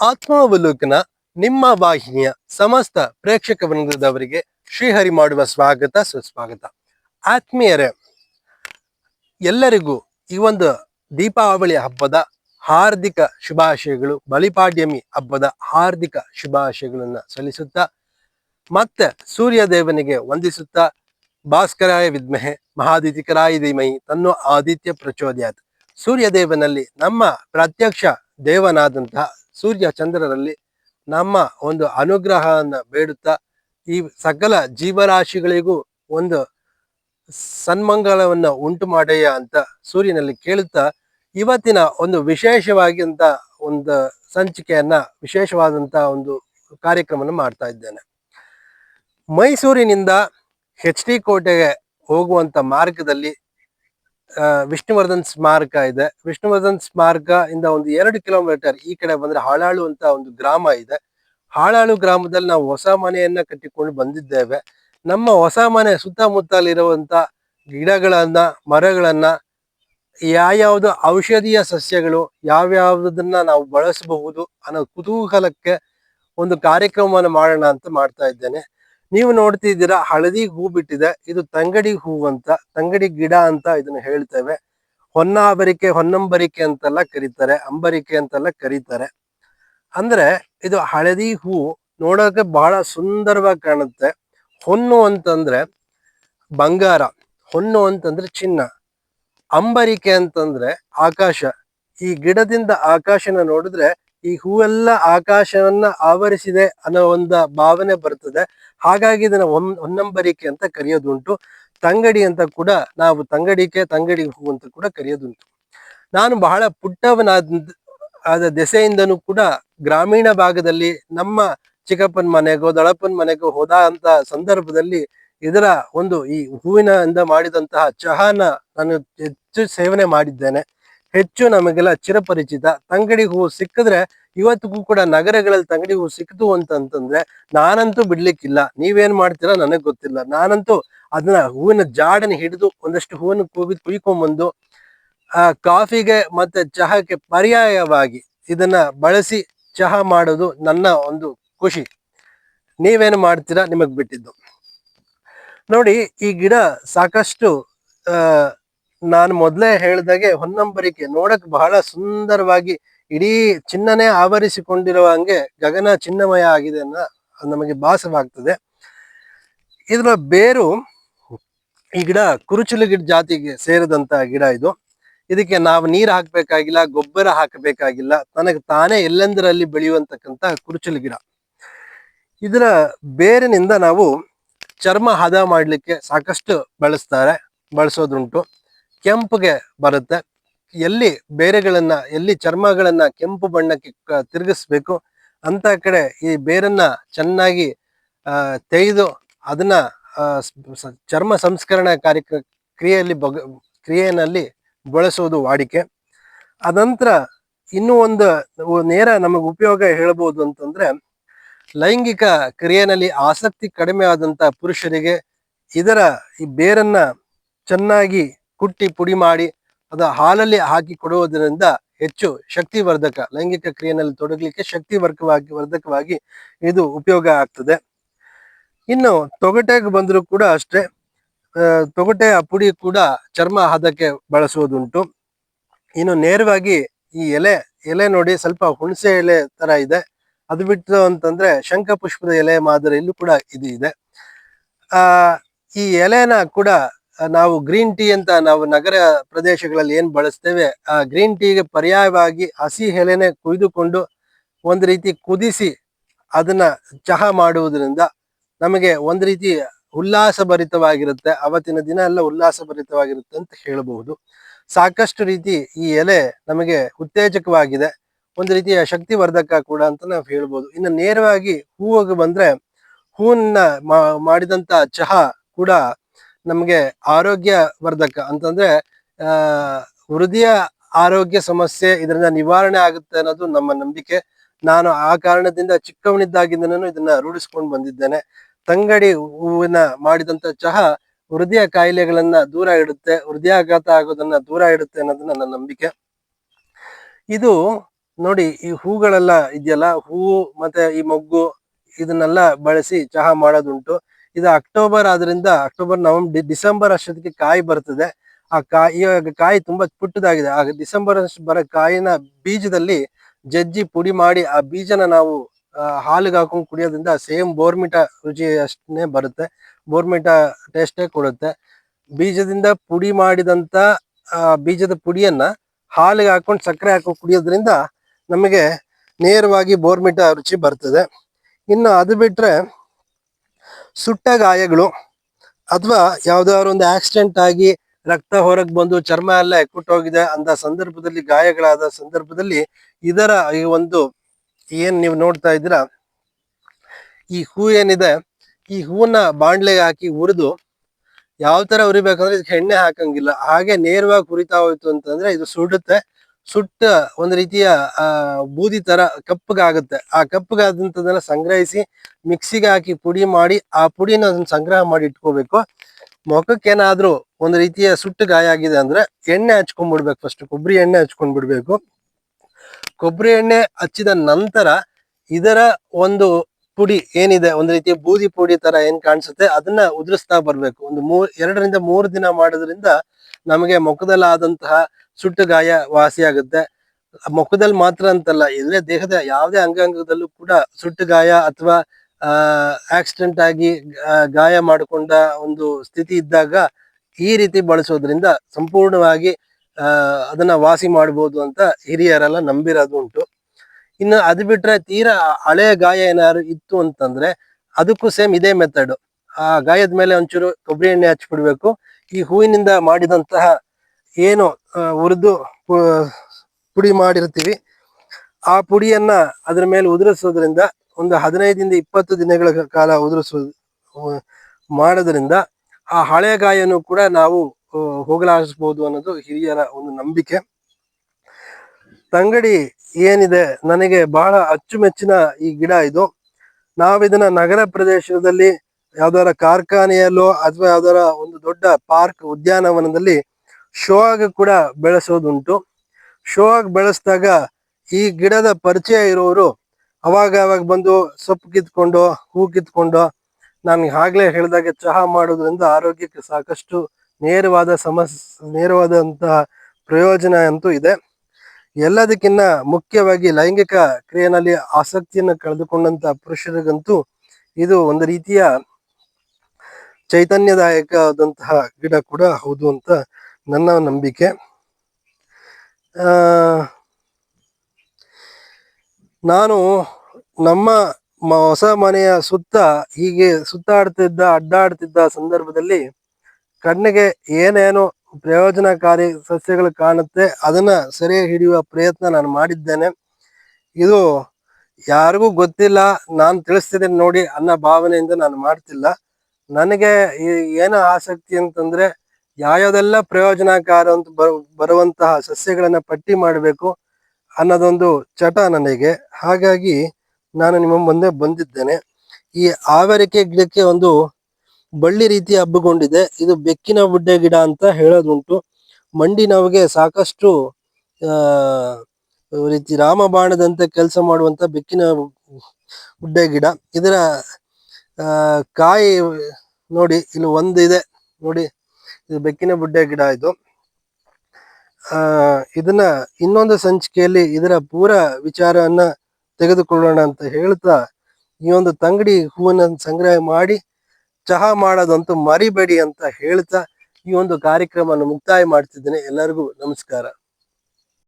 ಆತ್ಮಾವಲೋಕನ ನಿಮ್ಮ ವಾಹಿನಿಯ ಸಮಸ್ತ ಪ್ರೇಕ್ಷಕ ವೃಂದದವರಿಗೆ ಶ್ರೀಹರಿ ಮಾಡುವ ಸ್ವಾಗತ, ಸುಸ್ವಾಗತ. ಆತ್ಮೀಯರೇ, ಎಲ್ಲರಿಗೂ ಈ ಒಂದು ದೀಪಾವಳಿ ಹಬ್ಬದ ಹಾರ್ದಿಕ ಶುಭಾಶಯಗಳು, ಬಲಿಪಾಡ್ಯಮಿ ಹಬ್ಬದ ಹಾರ್ದಿಕ ಶುಭಾಶಯಗಳನ್ನ ಸಲ್ಲಿಸುತ್ತಾ, ಮತ್ತೆ ಸೂರ್ಯ ದೇವನಿಗೆ ವಂದಿಸುತ್ತಾ, ಭಾಸ್ಕರಾಯ ವಿದ್ಮಹೆ, ಮಹಾದಿತಿಕರಾಯ ಧೀಮಹಿ, ತನ್ನ ಆದಿತ್ಯ ಪ್ರಚೋದಯಾತ್. ಸೂರ್ಯ ದೇವನಲ್ಲಿ ನಮ್ಮ ಪ್ರತ್ಯಕ್ಷ ದೇವನಾದಂತಹ ಸೂರ್ಯ ಚಂದ್ರರಲ್ಲಿ ನಮ್ಮ ಒಂದು ಅನುಗ್ರಹವನ್ನು ಬೇಡುತ್ತಾ ಈ ಸಕಲ ಜೀವರಾಶಿಗಳಿಗೂ ಒಂದು ಸನ್ಮಂಗಳವನ್ನು ಉಂಟು ಮಾಡಯ್ಯ ಅಂತ ಸೂರ್ಯನಲ್ಲಿ ಕೇಳುತ್ತಾ ಇವತ್ತಿನ ಒಂದು ವಿಶೇಷವಾಗಿಂತ ಒಂದು ಸಂಚಿಕೆಯನ್ನ ವಿಶೇಷವಾದಂತ ಒಂದು ಕಾರ್ಯಕ್ರಮವನ್ನು ಮಾಡ್ತಾ ಇದ್ದೇನೆ. ಮೈಸೂರಿನಿಂದ ಎಚ್ ಡಿ ಕೋಟೆಗೆ ಹೋಗುವಂತ ಮಾರ್ಗದಲ್ಲಿ ವಿಷ್ಣುವರ್ಧನ್ ಸ್ಮಾರಕ ಇದೆ. ವಿಷ್ಣುವರ್ಧನ್ ಸ್ಮಾರಕ ಇಂದ ಒಂದು ಎರಡು ಕಿಲೋಮೀಟರ್ ಈ ಕಡೆ ಬಂದ್ರೆ ಹಾಳಾಳು ಅಂತ ಒಂದು ಗ್ರಾಮ ಇದೆ. ಹಾಳಾಳು ಗ್ರಾಮದಲ್ಲಿ ನಾವು ಹೊಸ ಮನೆಯನ್ನ ಕಟ್ಟಿಕೊಂಡು ಬಂದಿದ್ದೇವೆ. ನಮ್ಮ ಹೊಸ ಮನೆ ಸುತ್ತಮುತ್ತಲಿರುವಂತ ಗಿಡಗಳನ್ನ, ಮರಗಳನ್ನ, ಯಾವ್ಯಾವ್ದು ಔಷಧೀಯ ಸಸ್ಯಗಳು, ಯಾವ್ಯಾವ್ದನ್ನ ನಾವು ಬಳಸಬಹುದು ಅನ್ನೋ ಕುತೂಹಲಕ್ಕೆ ಒಂದು ಕಾರ್ಯಕ್ರಮವನ್ನು ಮಾಡೋಣ ಅಂತ ಮಾಡ್ತಾ ಇದ್ದೇನೆ. ನೀವು ನೋಡ್ತಿದ್ದೀರಾ, ಹಳದಿ ಹೂ ಬಿಟ್ಟಿದೆ, ಇದು ತಂಗಡಿ ಹೂ ಅಂತ, ತಂಗಡಿ ಗಿಡ ಅಂತ ಇದನ್ನ ಹೇಳ್ತೇವೆ. ಹೊನ್ನಾಬರಿಕೆ ಹೊನ್ನಂಬರಿಕೆ ಅಂತೆಲ್ಲ ಕರೀತಾರೆ, ಅಂಬರಿಕೆ ಅಂತೆಲ್ಲ ಕರೀತಾರೆ. ಅಂದ್ರೆ ಇದು ಹಳದಿ ಹೂ ನೋಡೋಕೆ ಬಹಳ ಸುಂದರವಾಗಿ ಕಾಣುತ್ತೆ. ಹೊನ್ನು ಅಂತಂದ್ರೆ ಬಂಗಾರ, ಹೊನ್ನು ಅಂತಂದ್ರೆ ಚಿನ್ನ, ಅಂಬರಿಕೆ ಅಂತಂದ್ರೆ ಆಕಾಶ. ಈ ಗಿಡದಿಂದ ಆಕಾಶನ ನೋಡಿದ್ರೆ ಈ ಹೂವೆಲ್ಲ ಆಕಾಶವನ್ನ ಆವರಿಸಿದೆ ಅನ್ನೋ ಒಂದು ಭಾವನೆ ಬರ್ತದೆ. ಹಾಗಾಗಿ ಇದನ್ನ ಒನ್ ಹೊನ್ನಂಬರಿಕೆ ಅಂತ ಕರೆಯೋದುಂಟು. ತಂಗಡಿ ಅಂತ ಕೂಡ ನಾವು ತಂಗಡಿಕೆ, ತಂಗಡಿ ಹೂ ಅಂತ ಕೂಡ ಕರೆಯೋದುಂಟು. ನಾನು ಬಹಳ ಪುಟ್ಟವನಾದ ಆದ ದೆಸೆಯಿಂದನೂ ಕೂಡ ಗ್ರಾಮೀಣ ಭಾಗದಲ್ಲಿ ನಮ್ಮ ಚಿಕ್ಕಪ್ಪನ ಮನೆಗೋ ದಳಪ್ಪನ ಮನೆಗೋ ಹೋದ ಅಂತ ಸಂದರ್ಭದಲ್ಲಿ ಇದರ ಒಂದು ಈ ಹೂವಿನಿಂದ ಮಾಡಿದಂತಹ ಚಹಾನ ನಾನು ಹೆಚ್ಚು ಸೇವನೆ ಮಾಡಿದ್ದೇನೆ. ಹೆಚ್ಚು ನಮಗೆಲ್ಲ ಚಿರಪರಿಚಿತ ತಂಗಡಿ ಹೂವು ಸಿಕ್ಕಿದ್ರೆ ಇವತ್ತಿಗೂ ಕೂಡ ನಗರಗಳಲ್ಲಿ ತಂಗಡಿ ಹೂವು ಸಿಕ್ತು ಅಂತಂತಂದ್ರೆ ನಾನಂತೂ ಬಿಡ್ಲಿಕ್ಕಿಲ್ಲ. ನೀವೇನ್ ಮಾಡ್ತೀರಾ ನನಗ್ ಗೊತ್ತಿಲ್ಲ. ನಾನಂತೂ ಅದನ್ನ ಹೂವಿನ ಜಾಡನ್ನ ಹಿಡಿದು ಒಂದಷ್ಟು ಹೂವನ್ನು ಕೂಗಿ ಕುಯ್ಕೊಂಬಂದು, ಆ, ಕಾಫಿಗೆ ಮತ್ತೆ ಚಹಾಕ್ಕೆ ಪರ್ಯಾಯವಾಗಿ ಇದನ್ನ ಬಳಸಿ ಚಹಾ ಮಾಡೋದು ನನ್ನ ಒಂದು ಖುಷಿ. ನೀವೇನು ಮಾಡ್ತೀರಾ ನಿಮಗ್ ಬಿಟ್ಟಿದ್ದು. ನೋಡಿ, ಈ ಗಿಡ ಸಾಕಷ್ಟು ನಾನು ಮೊದಲೇ ಹೇಳ್ದಾಗೆ ಹೊನ್ನಂಬರಿಕೆ ನೋಡಕ್ ಬಹಳ ಸುಂದರವಾಗಿ ಇಡೀ ಚಿನ್ನನೇ ಆವರಿಸಿಕೊಂಡಿರುವ ಹಂಗೆ ಗಗನ ಚಿನ್ನಮಯ ಆಗಿದೆ ಅನ್ನ ನಮಗೆ ಭಾಸವಾಗ್ತದೆ. ಇದರ ಬೇರು ಈ ಗಿಡ ಕುರುಚುಲು ಗಿಡ ಜಾತಿಗೆ ಸೇರಿದಂತ ಗಿಡ ಇದು. ಇದಕ್ಕೆ ನಾವು ನೀರು ಹಾಕಬೇಕಾಗಿಲ್ಲ, ಗೊಬ್ಬರ ಹಾಕಬೇಕಾಗಿಲ್ಲ, ತನಗೆ ತಾನೇ ಎಲ್ಲೆಂದರಲ್ಲಿ ಬೆಳೆಯುವಂತಕ್ಕಂತ ಕುರುಚಲು ಗಿಡ. ಇದರ ಬೇರಿನಿಂದ ನಾವು ಚರ್ಮ ಹದ ಮಾಡಲಿಕ್ಕೆ ಸಾಕಷ್ಟು ಬಳಸ್ತಾರೆ, ಬಳಸೋದುಂಟು. ಕೆಂಪುಗೆ ಬರುತ್ತೆ. ಎಲ್ಲಿ ಬೇರೆಗಳನ್ನ, ಎಲ್ಲಿ ಚರ್ಮಗಳನ್ನ ಕೆಂಪು ಬಣ್ಣಕ್ಕೆ ತಿರುಗಿಸ್ಬೇಕು, ಅಂತ ಕಡೆ ಈ ಬೇರನ್ನ ಚೆನ್ನಾಗಿ ತೆಗೆದು ಅದನ್ನ ಚರ್ಮ ಸಂಸ್ಕರಣಾ ಕಾರ್ಯಕ್ರ ಕ್ರಿಯೆಯಲ್ಲಿ ಬಗ, ಕ್ರಿಯೆಯಲ್ಲಿ ಬಳಸೋದು ವಾಡಿಕೆ. ಅದಂತರ ಇನ್ನೂ ಒಂದು ನೇರ ನಮಗೆ ಉಪಯೋಗ ಹೇಳ್ಬೋದು ಅಂತಂದ್ರೆ, ಲೈಂಗಿಕ ಕ್ರಿಯೆನಲ್ಲಿ ಆಸಕ್ತಿ ಕಡಿಮೆ ಆದಂತ ಪುರುಷರಿಗೆ ಇದರ ಈ ಬೇರನ್ನ ಚೆನ್ನಾಗಿ ಕುಟ್ಟಿ ಪುಡಿ ಮಾಡಿ ಅದ ಹಾಲಲ್ಲಿ ಹಾಕಿ ಕೊಡುವುದರಿಂದ ಹೆಚ್ಚು ಶಕ್ತಿವರ್ಧಕ, ಲೈಂಗಿಕ ಕ್ರಿಯೆಯಲ್ಲಿ ತೊಡಗಲಿಕ್ಕೆ ಶಕ್ತಿವರ್ಧಕವಾಗಿ ವರ್ಧಕವಾಗಿ ಇದು ಉಪಯೋಗ ಆಗ್ತದೆ. ಇನ್ನು ತೊಗಟೆಗೆ ಬಂದರೂ ಕೂಡ ಅಷ್ಟೇ ತೊಗಟೆಯ ಪುಡಿ ಕೂಡ ಚರ್ಮ ಹದಕ್ಕೆ ಬಳಸುವುದುಂಟು. ಇನ್ನು ನೇರವಾಗಿ ಈ ಎಲೆ ಎಲೆ ನೋಡಿ ಸ್ವಲ್ಪ ಹುಣಸೆ ಎಲೆ ತರ ಇದೆ. ಅದು ಬಿಟ್ಟು ಅಂತಂದ್ರೆ ಶಂಖ ಪುಷ್ಪದ ಎಲೆ ಮಾದರಿಯಲ್ಲೂ ಕೂಡ ಇದು ಇದೆ. ಆ, ಈ ಎಲೆನ ಕೂಡ ನಾವು ಗ್ರೀನ್ ಟೀ ಅಂತ ನಾವು ನಗರ ಪ್ರದೇಶಗಳಲ್ಲಿ ಏನು ಬಳಸ್ತೇವೆ, ಆ ಗ್ರೀನ್ ಟೀಗೆ ಪರ್ಯಾಯವಾಗಿ ಹಸಿ ಎಲೆನೆ ಕುಯ್ದುಕೊಂಡು ಒಂದು ರೀತಿ ಕುದಿಸಿ ಅದನ್ನ ಚಹಾ ಮಾಡುವುದರಿಂದ ನಮಗೆ ಒಂದು ರೀತಿ ಉಲ್ಲಾಸಭರಿತವಾಗಿರುತ್ತೆ. ಅವತ್ತಿನ ದಿನ ಎಲ್ಲ ಉಲ್ಲಾಸಭರಿತವಾಗಿರುತ್ತೆ ಅಂತ ಹೇಳಬಹುದು. ಸಾಕಷ್ಟು ರೀತಿ ಈ ಎಲೆ ನಮಗೆ ಉತ್ತೇಜಕವಾಗಿದೆ. ಒಂದು ರೀತಿಯ ಶಕ್ತಿವರ್ಧಕ ಕೂಡ ಅಂತ ನಾವು ಹೇಳ್ಬೋದು. ಇನ್ನು ನೇರವಾಗಿ ಹೂವಿಗೆ ಬಂದ್ರೆ ಹೂವನ್ನ ಮಾಡಿದಂತ ಚಹಾ ಕೂಡ ನಮಗೆ ಆರೋಗ್ಯ ವರ್ಧಕ ಅಂತಂದ್ರೆ ಹೃದಯ ಆರೋಗ್ಯ ಸಮಸ್ಯೆ ಇದರಿಂದ ನಿವಾರಣೆ ಆಗುತ್ತೆ ಅನ್ನೋದು ನಮ್ಮ ನಂಬಿಕೆ. ನಾನು ಆ ಕಾರಣದಿಂದ ಚಿಕ್ಕವನಿದ್ದಾಗಿಂದನೂ ಇದನ್ನ ರೂಢಿಸ್ಕೊಂಡು ಬಂದಿದ್ದೇನೆ. ತಂಗಡಿ ಹೂವಿನ ಮಾಡಿದಂತ ಚಹಾ ಹೃದಯ ಕಾಯಿಲೆಗಳನ್ನ ದೂರ ಇಡುತ್ತೆ, ಹೃದಯಾಘಾತ ಆಗೋದನ್ನ ದೂರ ಇಡುತ್ತೆ ಅನ್ನೋದು ನನ್ನ ನಂಬಿಕೆ. ಇದು ನೋಡಿ, ಈ ಹೂಗಳೆಲ್ಲ ಇದೆಯಲ್ಲ, ಹೂವು ಮತ್ತೆ ಈ ಮೊಗ್ಗು, ಇದನ್ನೆಲ್ಲ ಬಳಸಿ ಚಹಾ ಮಾಡೋದುಂಟು. ಇದು ಅಕ್ಟೋಬರ್ ಆದ್ರಿಂದ ಅಕ್ಟೋಬರ್, ನವಂಬರ್ ಡಿಸೆಂಬರ್ ಅಷ್ಟೊತ್ತಿಗೆ ಕಾಯಿ ಬರ್ತದೆ. ಆ ಕಾಯಿ ಇವಾಗ ಕಾಯಿ ತುಂಬಾ ಪುಟ್ಟದಾಗಿದೆ. ಆಗ ಡಿಸೆಂಬರ್ ಬರೋ ಕಾಯಿನ ಬೀಜದಲ್ಲಿ ಜಜ್ಜಿ ಪುಡಿ ಮಾಡಿ ಆ ಬೀಜನ ನಾವು ಹಾಲಿಗೆ ಹಾಕೊಂಡು ಕುಡಿಯೋದ್ರಿಂದ ಸೇಮ್ ಬೋರ್ಮಿಟಾ ರುಚಿ ಅಷ್ಟನ್ನೇ ಬರುತ್ತೆ. ಬೋರ್ಮಿಟಾ ಟೇಸ್ಟೇ ಕೊಡುತ್ತೆ. ಬೀಜದಿಂದ ಪುಡಿ ಮಾಡಿದಂತ ಬೀಜದ ಪುಡಿಯನ್ನ ಹಾಲಿಗೆ ಹಾಕೊಂಡು ಸಕ್ಕರೆ ಹಾಕೊಂಡು ಕುಡಿಯೋದ್ರಿಂದ ನಮಗೆ ನೇರವಾಗಿ ಬೋರ್ಮಿಟಾ ರುಚಿ ಬರ್ತದೆ. ಇನ್ನು ಅದು ಬಿಟ್ರೆ ಸುಟ್ಟ ಗಾಯಗಳು ಅಥವಾ ಯಾವ್ದಾದ್ರು ಒಂದು ಆಕ್ಸಿಡೆಂಟ್ ಆಗಿ ರಕ್ತ ಹೊರಗೆ ಬಂದು ಚರ್ಮ ಎಲ್ಲ ಎಕ್ಕುಟ್ಟೋಗಿದೆ ಅಂತ ಸಂದರ್ಭದಲ್ಲಿ, ಗಾಯಗಳಾದ ಸಂದರ್ಭದಲ್ಲಿ ಇದರ ಈ ಒಂದು ಏನ್ ನೀವು ನೋಡ್ತಾ ಇದ್ದೀರಾ? ಈ ಹೂ ಏನಿದೆ, ಈ ಹೂವನ್ನ ಬಾಣ್ಲೆಗೆ ಹಾಕಿ ಹುರಿದು ಯಾವ ತರ ಉರಿಬೇಕಂದ್ರೆ ಇದಕ್ಕೆ ಎಣ್ಣೆ ಹಾಕಂಗಿಲ್ಲ. ಹಾಗೆ ನೇರವಾಗಿ ಹುರಿತಾ ಹೋಯ್ತು ಅಂತಂದ್ರೆ ಇದು ಸುಡುತ್ತೆ. ಸುಟ್ಟ ಒಂದು ರೀತಿಯ ಬೂದಿ ತರ ಕಪ್ಪಗಾಗುತ್ತೆ. ಆ ಕಪ್ಪಗಾದಂಥದ್ದನ್ನ ಸಂಗ್ರಹಿಸಿ ಮಿಕ್ಸಿಗೆ ಹಾಕಿ ಪುಡಿ ಮಾಡಿ ಆ ಪುಡಿನ ಅದನ್ನ ಸಂಗ್ರಹ ಮಾಡಿ ಇಟ್ಕೋಬೇಕು. ಮುಖಕ್ಕೇನಾದ್ರೂ ಒಂದು ರೀತಿಯ ಸುಟ್ಟು ಗಾಯ ಆಗಿದೆ ಅಂದ್ರೆ ಎಣ್ಣೆ ಹಚ್ಕೊಂಡ್ಬಿಡ್ಬೇಕು ಫಸ್ಟ್ ಕೊಬ್ಬರಿ ಎಣ್ಣೆ ಹಚ್ಕೊಂಡ್ಬಿಡ್ಬೇಕು. ಕೊಬ್ಬರಿ ಎಣ್ಣೆ ಹಚ್ಚಿದ ನಂತರ ಇದರ ಒಂದು ಪುಡಿ ಏನಿದೆ, ಒಂದು ರೀತಿಯ ಬೂದಿ ಪುಡಿ ತರ ಏನ್ ಕಾಣಿಸುತ್ತೆ, ಅದನ್ನ ಉದುರಿಸ್ತಾ ಬರ್ಬೇಕು. ಒಂದು ಮೂರ್ ಎರಡರಿಂದ ಮೂರು ದಿನ ಮಾಡೋದ್ರಿಂದ ನಮಗೆ ಮುಖದಲ್ಲಿ ಆದಂತಹ ಸುಟ್ಟು ಗಾಯ ವಾಸಿ ಆಗುತ್ತೆ ಮುಖದಲ್ಲಿ ಮಾತ್ರ ಅಂತಲ್ಲ ಎಲ್ಲೇ ದೇಹದ ಯಾವುದೇ ಅಂಗಾಂಗದಲ್ಲೂ ಕೂಡ ಸುಟ್ಟ ಗಾಯ ಅಥವಾ ಆಕ್ಸಿಡೆಂಟ್ ಆಗಿ ಗಾಯ ಮಾಡಿಕೊಂಡ ಒಂದು ಸ್ಥಿತಿ ಇದ್ದಾಗ ಈ ರೀತಿ ಬಳಸೋದ್ರಿಂದ ಸಂಪೂರ್ಣವಾಗಿ ಅದನ್ನ ವಾಸಿ ಮಾಡ್ಬೋದು ಅಂತ ಹಿರಿಯರೆಲ್ಲ ನಂಬಿರೋದು ಉಂಟು. ಇನ್ನು ಅದು ಬಿಟ್ರೆ ತೀರಾ ಹಳೆಯ ಗಾಯ ಏನಾದ್ರು ಇತ್ತು ಅಂತಂದ್ರೆ ಅದಕ್ಕೂ ಸೇಮ್ ಇದೇ ಮೆಥಡ್ ಆ ಗಾಯದ ಮೇಲೆ ಒಂಚೂರು ಕೊಬ್ಬರಿ ಎಣ್ಣೆ ಹಚ್ಚಿಬಿಡ್ಬೇಕು. ಈ ಹೂವಿನಿಂದ ಮಾಡಿದಂತಹ ಏನು ಹುರಿದು ಪುಡಿ ಮಾಡಿರ್ತೀವಿ. ಆ ಪುಡಿಯನ್ನ ಅದರ ಮೇಲೆ ಉದುರಿಸೋದ್ರಿಂದ, ಒಂದು ಹದಿನೈದಿಂದ ಇಪ್ಪತ್ತು ದಿನಗಳ ಕಾಲ ಉದುರಿಸೋ ಮಾಡೋದ್ರಿಂದ ಆ ಹಳೆ ಗಾಯನು ಕೂಡ ನಾವು ಹೋಗಲಾಡಿಸ್ಬೋದು ಅನ್ನೋದು ಹಿರಿಯರ ಒಂದು ನಂಬಿಕೆ. ತಂಗಡಿ ಏನಿದೆ, ನನಗೆ ಬಹಳ ಅಚ್ಚುಮೆಚ್ಚಿನ ಈ ಗಿಡ ಇದು. ನಾವಿದನ್ನ ನಗರ ಪ್ರದೇಶದಲ್ಲಿ, ಯಾವ್ದಾರ ಕಾರ್ಖಾನೆಯಲ್ಲೋ ಅಥವಾ ಯಾವ್ದಾರ ಒಂದು ದೊಡ್ಡ ಪಾರ್ಕ್ ಉದ್ಯಾನವನದಲ್ಲಿ ಶೋ ಆಗಿ ಕೂಡ ಬೆಳೆಸೋದುಂಟು. ಶೋ ಆಗಿ ಬೆಳೆಸಿದಾಗ ಈ ಗಿಡದ ಪರಿಚಯ ಇರೋರು ಅವಾಗ ಅವಾಗ ಬಂದು ಸೊಪ್ಪು ಕಿತ್ಕೊಂಡು, ಹೂ ಕಿತ್ಕೊಂಡು ನಾನು ಆಗ್ಲೇ ಹೇಳಿದಾಗ ಚಹಾ ಮಾಡೋದ್ರಿಂದ ಆರೋಗ್ಯಕ್ಕೆ ಸಾಕಷ್ಟು ನೇರವಾದ ಸಮಸ್, ನೇರವಾದಂತಹ ಪ್ರಯೋಜನ ಅಂತೂ ಇದೆ. ಎಲ್ಲದಕ್ಕಿಂತ ಮುಖ್ಯವಾಗಿ ಲೈಂಗಿಕ ಕ್ರಿಯೆನಲ್ಲಿ ಆಸಕ್ತಿಯನ್ನು ಕಳೆದುಕೊಂಡಂತ ಪುರುಷರಿಗಂತೂ ಇದು ಒಂದು ರೀತಿಯ ಚೈತನ್ಯದಾಯಕವಾದಂತಹ ಗಿಡ ಕೂಡ ಹೌದು ಅಂತ ನನ್ನ ನಂಬಿಕೆ. ನಾನು ನಮ್ಮ ಹೊಸ ಮನೆಯ ಸುತ್ತ ಹೀಗೆ ಸುತ್ತಾಡ್ತಿದ್ದ, ಅಡ್ಡಾಡ್ತಿದ್ದ ಸಂದರ್ಭದಲ್ಲಿ ಕಣ್ಣಿಗೆ ಏನೇನು ಪ್ರಯೋಜನಕಾರಿ ಸಸ್ಯಗಳು ಕಾಣುತ್ತೆ, ಅದನ್ನ ಸೆರೆ ಹಿಡಿಯುವ ಪ್ರಯತ್ನ ನಾನು ಮಾಡಿದ್ದೇನೆ. ಇದು ಯಾರಿಗೂ ಗೊತ್ತಿಲ್ಲ, ನಾನು ತಿಳಿಸ್ತಿದ್ದೇನೆ ನೋಡಿ ಅನ್ನೋ ಭಾವನೆಯಿಂದ ನಾನು ಮಾಡ್ತಿಲ್ಲ. ನನಗೆ ಏನು ಆಸಕ್ತಿ ಅಂತಂದ್ರೆ ಯಾವ್ಯಾವ್ದೆಲ್ಲ ಪ್ರಯೋಜನಕಾರ ಅಂತ ಬರು- ಬರುವಂತಹ ಸಸ್ಯಗಳನ್ನ ಪಟ್ಟಿ ಮಾಡಬೇಕು ಅನ್ನೋದೊಂದು ಚಟ ನನಗೆ. ಹಾಗಾಗಿ ನಾನು ನಿಮ್ಮ ಮುಂದೆ ಬಂದಿದ್ದೇನೆ. ಈ ಆವರಿಕೆ ಗಿಡಕ್ಕೆ ಒಂದು ಬಳ್ಳಿ ರೀತಿ ಹಬ್ಬಗೊಂಡಿದೆ ಇದು ಬೆಕ್ಕಿನ ಬುಡ್ಡೆ ಗಿಡ ಅಂತ ಹೇಳೋದುಂಟು. ಮಂಡಿ ನೋವಿಗೆ ಸಾಕಷ್ಟು ರೀತಿ ರಾಮಬಾಣದಂತೆ ಕೆಲಸ ಮಾಡುವಂತ ಬೆಕ್ಕಿನ ಬುಡ್ಡೆ ಗಿಡ. ಇದರ ಕಾಯಿ, ನೋಡಿ, ಇಲ್ಲಿ ಒಂದಿದೆ. ನೋಡಿ ಇದು ಬೆಕ್ಕಿನ ಬುಡ್ಡೆ ಗಿಡ ಇದು. ಆ, ಇದನ್ನ ಇನ್ನೊಂದು ಸಂಚಿಕೆಯಲ್ಲಿ ಇದರ ಪೂರ ವಿಚಾರವನ್ನ ತೆಗೆದುಕೊಳ್ಳೋಣ ಅಂತ ಹೇಳ್ತಾ ಈ ಒಂದು ತಂಗಡಿ ಹೂವನ್ನ ಸಂಗ್ರಹ ಮಾಡಿ ಚಹಾ ಮಾಡೋದಂತೂ ಮರಿಬೇಡಿ ಅಂತ ಹೇಳ್ತಾ ಈ ಒಂದು ಕಾರ್ಯಕ್ರಮವನ್ನು ಮುಕ್ತಾಯ ಮಾಡ್ತಿದ್ದೇನೆ. ಎಲ್ಲರಿಗೂ ನಮಸ್ಕಾರ.